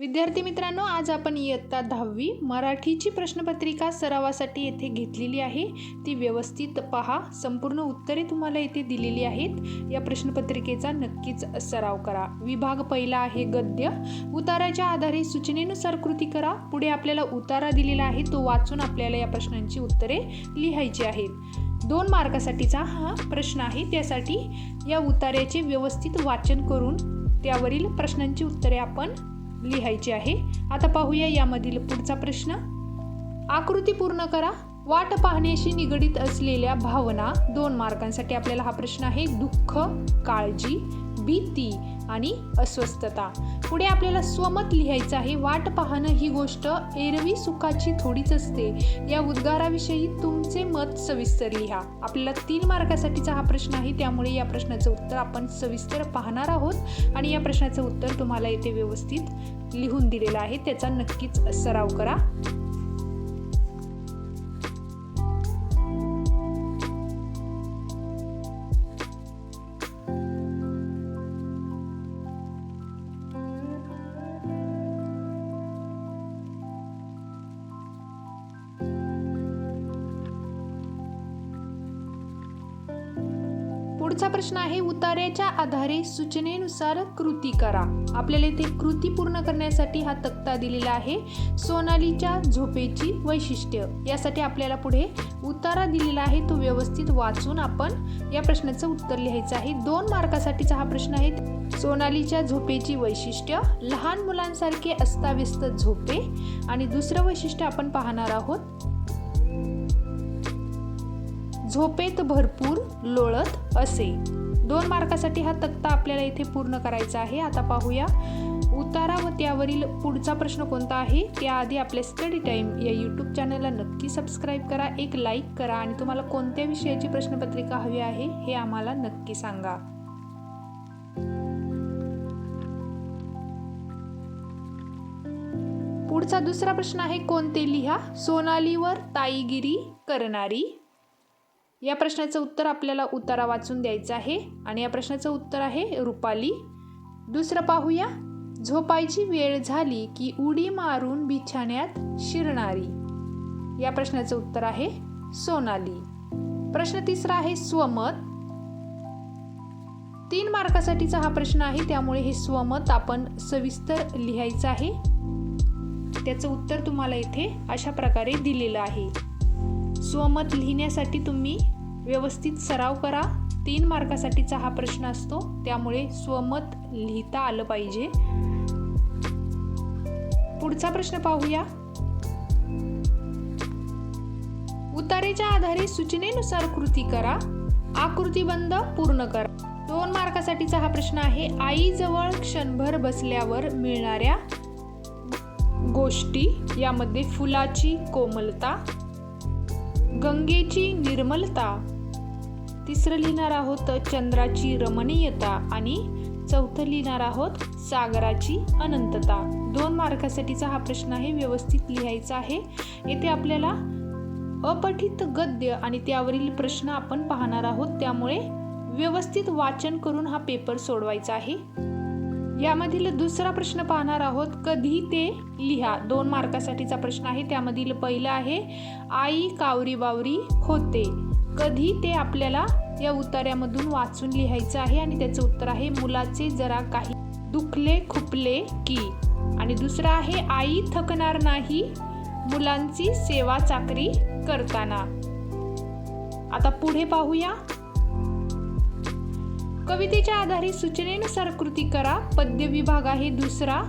विद्यार्थी मित्रांनो आज आपण इयत्ता दहावी मराठीची प्रश्नपत्रिका सरावासाठी येथे घेतलेली आहे. ती व्यवस्थित पहा. संपूर्ण उत्तरे तुम्हाला येथे दिलेली आहेत. या प्रश्नपत्रिकेचा नक्कीच सराव करा. विभाग पहिला आहे गद्य. उताराच्या आधारे सूचनेनुसार कृती करा. पुढे आपल्याला उतारा दिलेला आहे. तो वाचून आपल्याला या प्रश्नांची उत्तरे लिहायची आहेत. दोन मार्कासाठीचा हा प्रश्न आहे. त्यासाठी या उतार्याचे व्यवस्थित वाचन करून त्यावरील प्रश्नांची उत्तरे आपण लिहायची आहे. आता पाहूया यामधील पुढचा प्रश्न. आकृती पूर्ण करा. वाट पाहण्याशी निगडीत असलेल्या भावना दोन मार्कांसाठी आपल्याला हा प्रश्न आहे. दुःख काळजी भीती आणि अस्वस्थता. पुढे आपल्याला स्वमत लिहायचं आहे. वाट पाहणं ही गोष्ट एरवी सुखाची थोडीच असते. या उद्गाराविषयी तुमचे मत सविस्तर लिहा. आपल्याला तीन मार्कासाठीचा हा प्रश्न आहे. त्यामुळे या प्रश्नाचं उत्तर आपण सविस्तर पाहणार आहोत आणि या प्रश्नाचं उत्तर तुम्हाला येथे व्यवस्थित लिहून दिलेलं आहे. त्याचा नक्कीच सराव करा. पुढचा प्रश्न आहे उतार्याच्या आधारे सूचनेनुसार कृती करा. आपल्याला इथे कृती पूर्ण करण्यासाठी हा तक्ता दिलेला आहे. सोनालीच्या झोपेची वैशिष्ट्य. यासाठी आपल्याला पुढे उतारा दिलेला आहे तो व्यवस्थित वाचून आपण या प्रश्नाचं उत्तर लिहायचं आहे. दोन मार्कासाठीचा हा प्रश्न आहे. सोनालीच्या झोपेची वैशिष्ट्य लहान मुलांसारखे अस्ताव्यस्त झोपे. आणि दुसरं वैशिष्ट्य आपण पाहणार आहोत झोपेत भरपूर लोळत असे. दोन मार्कासाठी हा तक्ता आपल्याला इथे पूर्ण करायचा आहे. आता पाहूया. उतारा व त्यावरील पुढचा प्रश्न कोणता आहे? त्याआधी आपल्या स्टडी टाईम या यूट्यूब चॅनलला नक्की सबस्क्राईब करा. एक लाईक करा आणि तुम्हाला कोणत्या विषयाची प्रश्नपत्रिका हवी आहे हे आम्हाला नक्की सांगा. पुढचा दुसरा प्रश्न आहे कोणते लिहा? सोनालीवर ताईगिरी करणारी या प्रश्नाचं उत्तर आपल्याला उतारा वाचून द्यायचं आहे आणि या प्रश्नाचं उत्तर आहे रुपाली. दुसरं पाहूया. झोपायची वेळ झाली की उडी मारून बिछाण्यात शिरणारी. या प्रश्नाचं उत्तर आहे सोनाली. प्रश्न तिसरा आहे स्वमत. तीन मार्कासाठीचा हा प्रश्न आहे त्यामुळे हे स्वमत आपण सविस्तर लिहायचं आहे. त्याचं उत्तर तुम्हाला इथे अशा प्रकारे दिलेलं आहे. स्वमत लिहिण्यासाठी तुम्ही व्यवस्थित सराव करा. तीन मार्कासाठीचा हा प्रश्न असतो. त्यामुळे स्वमत लिहिता आलं पाहिजे. पुढचा प्रश्न पाहूया. उतारेच्या आधारे सूचनेनुसार कृती करा. आकृतीबंध पूर्ण करा. दोन मार्कासाठीचा हा प्रश्न आहे. आईजवळ क्षणभर बसल्यावर मिळणाऱ्या गोष्टी यामध्ये फुलाची कोमलता गंगेची निर्मलता. तिसरं लिहिणार आहोत चंद्राची रमणीयता आणि चौथं लिहिणार आहोत सागराची अनंतता. दोन मार्कासाठीचा हा प्रश्न आहे व्यवस्थित लिहायचा आहे. येथे आपल्याला अपठित गद्य आणि त्यावरील प्रश्न आपण पाहणार आहोत. त्यामुळे व्यवस्थित वाचन करून हा पेपर सोडवायचा आहे. यामधील दुसरा प्रश्न पाहणार आहोत. कधी ते लिहा. दोन मार्कासाठीचा प्रश्न आहे. त्यामधील पहिलं आहे आई कावरी बावरी होते. कधी ते आपल्याला या उतार्यामधून वाचून लिहायचं आहे? आणि त्याचं उत्तर आहे मुलाचे जरा काही दुखले खुपले की. आणि दुसरं आहे आई थकणार नाही मुलांची सेवा चाकरी करताना. आता पुढे पाहूया. कवितेच्या आधारे सूचनेनुसार कृती करा पद्य विभाग आहे दुसरा.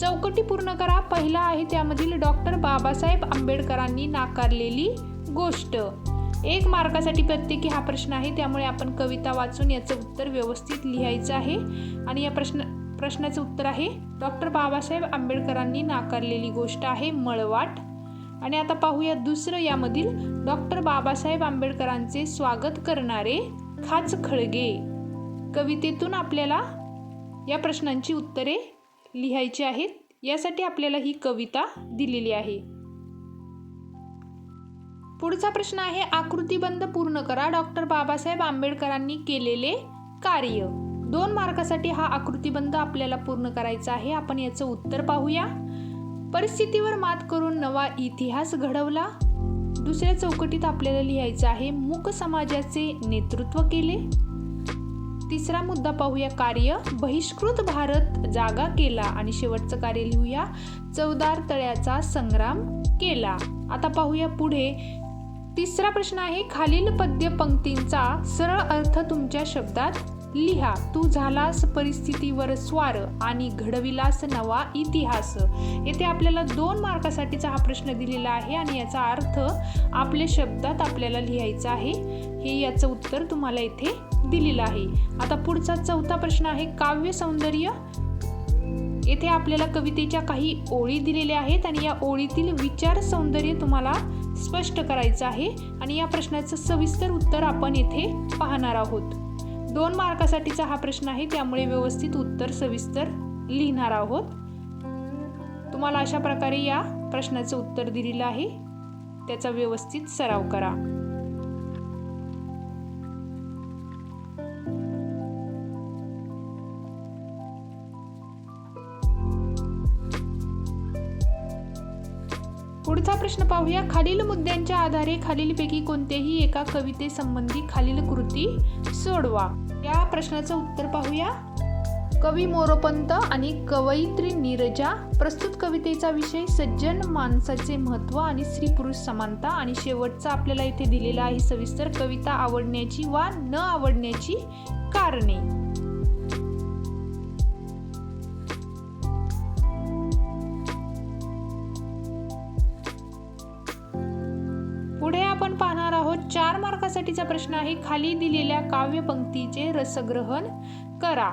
चौकटी पूर्ण करा पहिला आहे त्यामधील डॉक्टर बाबासाहेब आंबेडकरांनी नाकारलेली गोष्ट. एक मार्कासाठी प्रत्येकी हा प्रश्न आहे त्यामुळे आपण कविता वाचून याचं उत्तर व्यवस्थित लिहायचं आहे. आणि या प्रश्न प्रश्नाचं उत्तर आहे डॉक्टर बाबासाहेब आंबेडकरांनी नाकारलेली गोष्ट आहे मळवाट. आणि आता पाहूया दुसरं यामधील डॉक्टर बाबासाहेब आंबेडकरांचे स्वागत करणारे खाच खळगे कवितेतून आपल्याला या प्रश्नांची उत्तरे लिहायची आहेत. यासाठी आपल्याला ही कविता दिलेली आहे. पुढचा प्रश्न आहे आकृतीबंध पूर्ण करा. डॉक्टर बाबासाहेब आंबेडकरांनी केलेले कार्य. दोन मार्कासाठी हा आकृतीबंध आपल्याला पूर्ण करायचा आहे. आपण याचं उत्तर पाहूया. परिस्थितीवर मात करून नवा इतिहास घडवला. दुसऱ्या चौकटीत आपल्याला लिहायचं आहे मूक समाजाचे नेतृत्व केले. तिसरा मुद्दा पाहूया कार्य. बहिष्कृत भारत जागा केला आणि शेवटचं कार्य लिहूया. चौदार तळ्याचा संग्राम केला. आता पाहूया पुढे. तिसरा प्रश्न आहे खालील पद्य पंक्तींचा सरळ अर्थ तुमच्या शब्दात लिहा तू झालास परिस्थितीवर स्वार आणि घडविलास नवा इतिहास. येथे आपल्याला दोन मार्कासाठीचा हा प्रश्न दिलेला आहे आणि याचा अर्थ आपल्या शब्दात आपल्याला लिहायचा आहे. हे याचं उत्तर तुम्हाला इथे दिलेलं आहे. आता पुढचा चौथा प्रश्न आहे काव्य सौंदर्य. येथे आपल्याला कवितेच्या काही ओळी दिलेल्या आहेत आणि या ओळीतील विचार सौंदर्य तुम्हाला स्पष्ट करायचं आहे. आणि या प्रश्नाचं सविस्तर उत्तर आपण येथे पाहणार आहोत. दोन मार्कासाठीचा हा प्रश्न आहे त्यामुळे व्यवस्थित उत्तर सविस्तर लिहिणार आहोत. तुम्हाला अशा प्रकारे या प्रश्नाचं उत्तर दिलेलं आहे. त्याचा व्यवस्थित सराव करा. पुढचा प्रश्न पाहूया. खालील मुद्द्यांच्या आधारे खालीलपैकी कोणत्याही एका कवितेसंबंधी खालील कृती सोडवा. या प्रश्नाचं उत्तर पाहूया. कवी मोरोपंत आणि कवयित्री नीरजा प्रस्तुत कवितेचा विषय सज्जन माणसाचे महत्त्व आणि स्त्री पुरुष समानता आणि शेवटचा आपल्याला इथे दिलेला आहे सविस्तर कविता आवडण्याची वा न आवडण्याची कारणे. मार्कासाठीचा प्रश्न आहे खाली दिलेल्या काव्यपंक्तीचे रसग्रहण करा.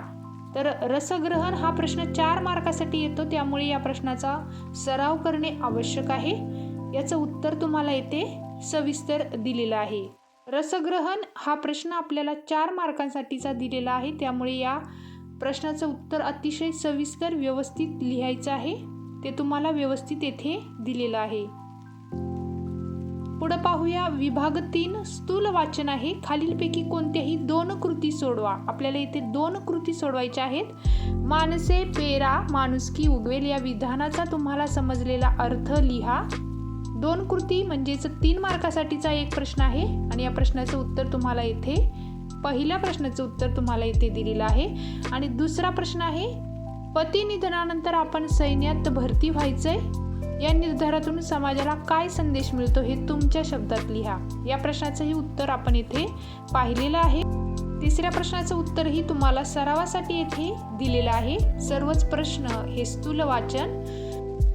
तर रसग्रहण हा प्रश्न चार मार्कासाठी येतो त्यामुळे या प्रश्नाचा सराव करणे आवश्यक आहे. याचं उत्तर तुम्हाला येथे सविस्तर दिलेलं आहे. रसग्रहण हा प्रश्न आपल्याला चार मार्कांसाठीचा दिलेला आहे त्यामुळे या प्रश्नाचं उत्तर अतिशय सविस्तर व्यवस्थित लिहायचं आहे. ते तुम्हाला व्यवस्थित येथे दिलेलं आहे. पुढे पाहूया. विभाग तीन स्थूल वाचन आहे. खालीलपैकी कोणत्याही दोन कृती सोडवा. आपल्याला इथे दोन कृती सोडवायच्या आहेत. माणसे पेरा माणुसकी उगवेल या विधानाचा तुम्हाला समजलेला अर्थ लिहा. दोन कृती म्हणजेच तीन मार्कासाठीचा एक प्रश्न आहे आणि या प्रश्नाचं उत्तर तुम्हाला येथे पहिल्या प्रश्नाचं उत्तर तुम्हाला इथे दिलेलं आहे. आणि दुसरा प्रश्न आहे पती निधनानंतर आपण सैन्यात भरती व्हायचंय? या निर्धारातून समाजाला काय संदेश मिळतो हे तुमच्या शब्दात लिहा. या प्रश्नाचंही उत्तर आपण येथे पाहिलेलं आहे. तिसऱ्या प्रश्नाचं उत्तरही तुम्हाला सरावासाठी येथे दिलेलं आहे. सर्वच प्रश्न हे स्थूल वाचन.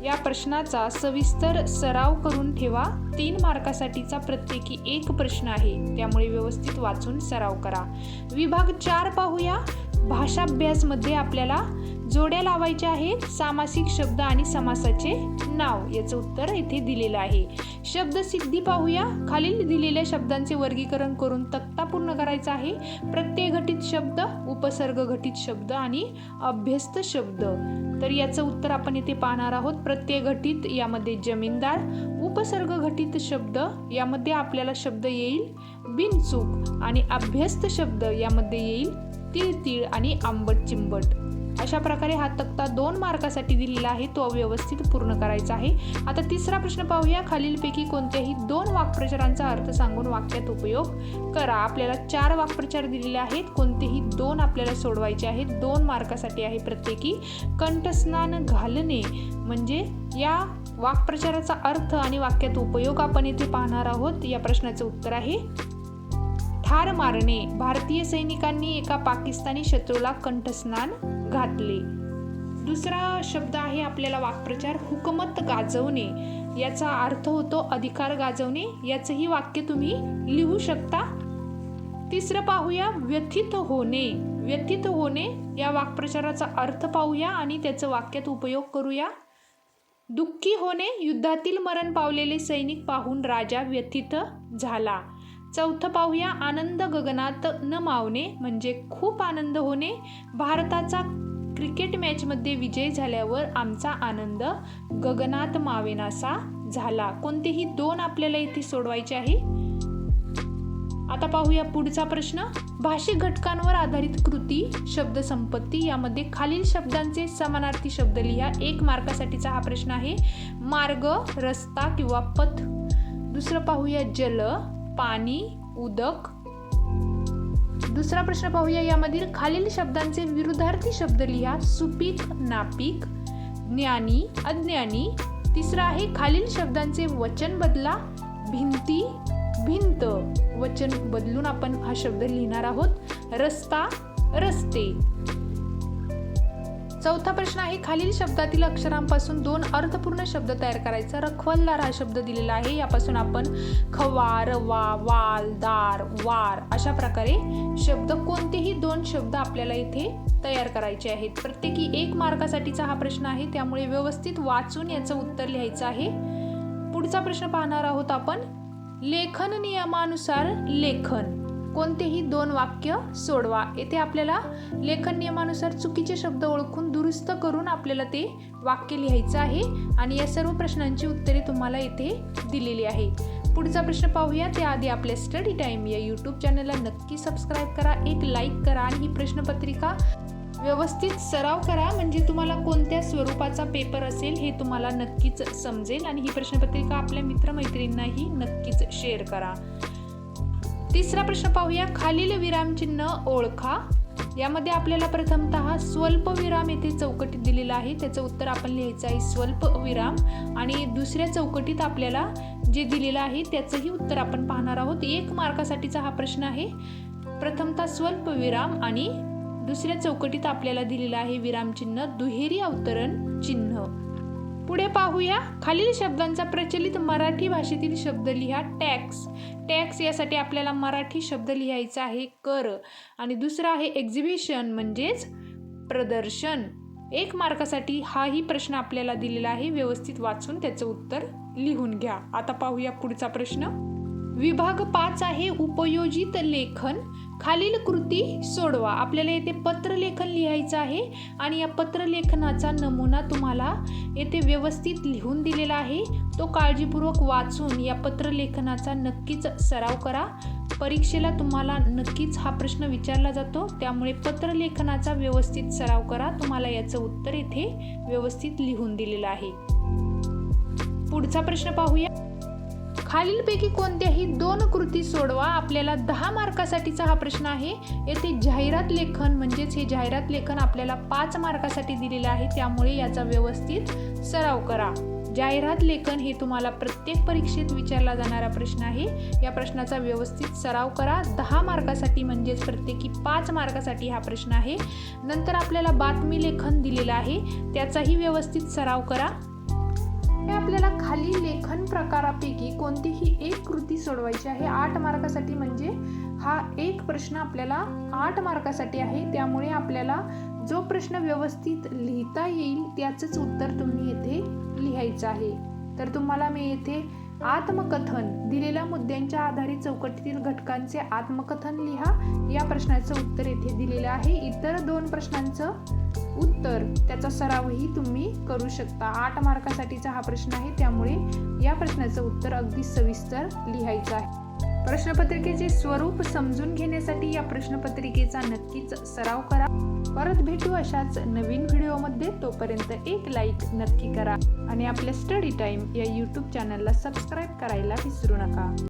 या प्रश्नाचा सविस्तर सराव करून ठेवा. तीन मार्कासाठीचा प्रत्येकी एक प्रश्न आहे. त्यामुळे व्यवस्थित वाचून सराव करा. विभाग चार पाहूया. भाषाभ्यासमध्ये आपल्याला जोड्या लावायच्या आहेत सामासिक शब्द आणि समासाचे नाव. याचं उत्तर इथे दिलेलं आहे. शब्द सिद्धी पाहूया. खालील दिलेल्या शब्दांचे वर्गीकरण करून तक्ता पूर्ण करायचा आहे. प्रत्यय घटित शब्द उपसर्ग घटित शब्द आणि अभ्यस्त शब्द. तर याचं उत्तर आपण इथे पाहणार आहोत. प्रत्यय घटित यामध्ये जमीनदार. उपसर्ग घटित शब्द यामध्ये आपल्याला शब्द येईल बिनचूक. आणि अभ्यस्त शब्द यामध्ये येईल तीळ आणि आंबट चिंबट. अशा प्रकारे हा तक्ता दोन मार्कासाठी दिलेला आहे तो व्यवस्थित पूर्ण करायचा आहे. आता तिसरा प्रश्न पाहूया. खालीलपैकी कोणत्याही दोन वाक्प्रचारांचा अर्थ सांगून वाक्यात उपयोग करा. आपल्याला चार वाक्प्रचार दिलेले आहेत. कोणतेही दोन आपल्याला सोडवायचे आहेत. दोन मार्कासाठी आहे प्रत्येकी. कंठस्नान घालणे म्हणजे या वाक्प्रचाराचा अर्थ आणि वाक्यात उपयोग आपण इथे पाहणार आहोत. या प्रश्नाचं उत्तर आहे. ठार मारणे. भारतीय सैनिकांनी एका पाकिस्तानी शत्रूला कंठस्नान घातले. दुसरा शब्द आहे आपल्याला वाक्प्रचार हुकमत गाजवणे. याचा अर्थ होतो अधिकार गाजवणे. याचंही वाक्य तुम्ही लिहू शकता. तिसरं पाहूया व्यथित होणे. व्यथित होणे या वाक्प्रचाराचा अर्थ पाहूया आणि त्याचं वाक्यात उपयोग करूया. दुःखी होणे युद्धातील मरण पावलेले सैनिक पाहून राजा व्यथित झाला. चौथं पाहूया. आनंद गगनात न मावणे म्हणजे खूप आनंद होणे. भारताचा क्रिकेट मॅचमध्ये विजय झाल्यावर आमचा आनंद गगनात मावेनासा झाला. कोणतेही दोन आपल्याला इथे सोडवायचे आहे? आता पाहूया पुढचा प्रश्न. भाषिक घटकांवर आधारित कृती शब्दसंपत्ती यामध्ये खालील शब्दांचे समानार्थी शब्द लिहा. एक मार्कासाठीचा हा प्रश्न आहे. मार्ग रस्ता किंवा पथ. दुसरं पाहूया जल. पाणी उदक. दुसरा प्रश्न पाहूया यामधील खालील शब्दांचे विरुद्धार्थी शब्द लिहा. सुपीक नापीक ज्ञानी अज्ञानी. तिसरा आहे खालील शब्दांचे वचन बदला. भिंती भिंत. वचन बदलून आपण हा शब्द लिहिणार आहोत. रस्ता रस्ते. चौथा प्रश्न आहे खालील शब्दातील अक्षरांपासून दोन अर्थपूर्ण शब्द तयार करायचा. रखवलदार हा शब्द दिलेला आहे. यापासून आपण खवा रवा वाल दार वार अशा प्रकारे शब्द कोणतेही दोन शब्द आपल्याला इथे तयार करायचे आहेत. प्रत्येकी एक मार्कासाठीचा हा प्रश्न आहे. त्यामुळे व्यवस्थित वाचून याचं उत्तर लिहायचं आहे. पुढचा प्रश्न पाहणार आहोत आपण. लेखन नियमानुसार लेखन. कोणतेही दोन वाक्य सोडवा. येथे आपल्याला लेखन नियमानुसार चुकीचे शब्द ओळखून दुरुस्त करून आपल्याला ते वाक्य लिहायचं आहे आणि या सर्व प्रश्नांची उत्तरे तुम्हाला येथे दिलेली आहे. पुढचा प्रश्न पाहूया त्याआधी आपल्या स्टडी टाईम या यूट्यूब चॅनलला नक्की सबस्क्राईब करा एक लाईक करा आणि ही प्रश्नपत्रिका व्यवस्थित सराव करा. म्हणजे तुम्हाला कोणत्या स्वरूपाचा पेपर असेल हे तुम्हाला नक्कीच समजेल आणि ही प्रश्नपत्रिका आपल्या मित्रमैत्रिणींनाही नक्कीच शेअर करा. तिसरा प्रश्न पाहूया. खालील विरामचिन्ह ओळखा. यामध्ये आपल्याला प्रथमतः स्वल्प विराम येथे चौकटीत दिलेला आहे. त्याचं उत्तर आपण लिहायचं आहे स्वल्प विराम. आणि दुसऱ्या चौकटीत आपल्याला जे दिलेलं आहे त्याचंही उत्तर आपण पाहणार आहोत. एक मार्कासाठीचा हा प्रश्न आहे. प्रथमतः स्वल्प विराम आणि दुसऱ्या चौकटीत आपल्याला दिलेलं आहे विरामचिन्ह दुहेरी अवतरण चिन्ह. पुढे पाहूया. खालील शब्दांचा प्रचलित मराठी भाषेतील शब्द लिहा टॅक्स. टॅक्स यासाठी आपल्याला मराठी शब्द लिहायचा आहे कर. आणि दुसरा आहे एक्झिबिशन म्हणजेच प्रदर्शन. एक मार्कासाठी हाही प्रश्न आपल्याला दिलेला आहे. व्यवस्थित वाचून त्याचं उत्तर लिहून घ्या. आता पाहूया पुढचा प्रश्न. विभाग पाच आहे उपयोजित लेखन. खालील कृती सोडवा. आपल्याला येथे पत्रलेखन लिहायचं आहे आणि या पत्रलेखनाचा नमुना तुम्हाला येथे व्यवस्थित लिहून दिलेला आहे. तो काळजीपूर्वक वाचून या पत्रलेखनाचा नक्कीच सराव करा. परीक्षेला तुम्हाला नक्कीच हा प्रश्न विचारला जातो. त्यामुळे पत्रलेखनाचा व्यवस्थित सराव करा. तुम्हाला याचं उत्तर येथे व्यवस्थित लिहून दिलेलं आहे. पुढचा प्रश्न पाहूया. खालीलपैकी कोणत्याही दोन कृती सोडवा. आपल्याला दहा मार्कासाठीचा हा प्रश्न आहे. येथे जाहिरात लेखन म्हणजेच हे जाहिरात लेखन आपल्याला पाच मार्कासाठी दिलेलं आहे. त्यामुळे याचा व्यवस्थित सराव करा. जाहिरात लेखन हे तुम्हाला प्रत्येक परीक्षेत विचारला जाणारा प्रश्न आहे. या प्रश्नाचा व्यवस्थित सराव करा. दहा मार्कासाठी म्हणजेच प्रत्येकी पाच मार्कासाठी हा प्रश्न आहे. नंतर आपल्याला बातमी लेखन दिलेलं आहे. त्याचाही व्यवस्थित सराव करा. हे आपल्याला खाली लेखन प्रकारापैकी कोणतीही एक कृती सोडवायची आहे. आठ मार्कासाठी म्हणजे हा एक प्रश्न आपल्याला आठ मार्कासाठी आहे. त्यामुळे आपल्याला जो प्रश्न व्यवस्थित लिहिता येईल त्याचंच उत्तर तुम्ही येथे लिहायचं आहे. तर तुम्हाला मी येथे आत्मकथन दिलेल्या मुद्द्यांच्या आधारे चौकटीतील घटकांचे आत्मकथन लिहा. या प्रश्नाचं उत्तर येथे दिलेलं आहे. इतर दोन प्रश्नांचं उत्तर त्याचा सरावही तुम्ही करू शकता. आठ मार्कासाठीचा हा प्रश्न आहे त्यामुळे या प्रश्नाचं उत्तर अगदी सविस्तर लिहायचं आहे. प्रश्नपत्रिकेचे स्वरूप समजून घेण्यासाठी या प्रश्नपत्रिकेचा नक्कीच सराव करा. परत भेटू अशाच नवीन व्हिडिओमध्ये. तोपर्यंत एक लाईक नक्की करा. आणि आपल्या स्टडी टाईम या यूट्यूब चॅनलला सबस्क्राईब करायला विसरू नका.